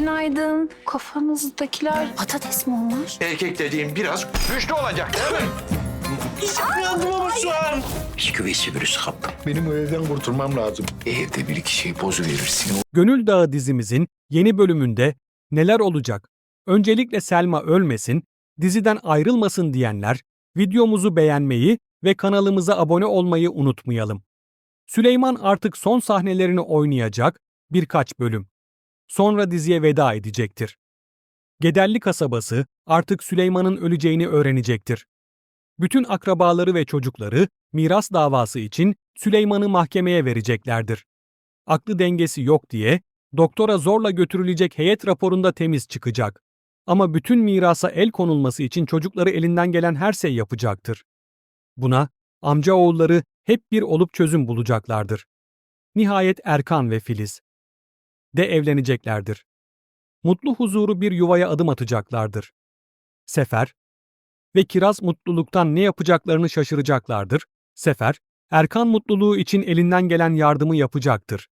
Günaydın. Kafanızdakiler patates mi onlar? Erkek dediğin biraz güçlü olacak değil mi? Yandım ama şu an. Bisküvisi virüsü kaptım. Benim o evden kurtulmam lazım. Evde bir iki şey bozuverirsin. Gönül Dağı dizimizin yeni bölümünde neler olacak? Öncelikle Selma ölmesin, diziden ayrılmasın diyenler videomuzu beğenmeyi ve kanalımıza abone olmayı unutmayalım. Süleyman artık son sahnelerini oynayacak birkaç bölüm. Sonra diziye veda edecektir. Gederli kasabası artık Süleyman'ın öleceğini öğrenecektir. Bütün akrabaları ve çocukları miras davası için Süleyman'ı mahkemeye vereceklerdir aklı dengesi yok diye doktora zorla götürülecek heyet raporunda temiz çıkacak. Ama bütün mirasa el konulması için çocukları elinden gelen her şey yapacaktır. Buna amca oğulları hep bir olup çözüm bulacaklardır. Nihayet Erkan ve Filiz de evleneceklerdir. Mutlu huzuru bir yuvaya adım atacaklardır. Sefer ve Kiraz mutluluktan ne yapacaklarını şaşıracaklardır. Sefer, Erkan mutluluğu için elinden gelen yardımı yapacaktır.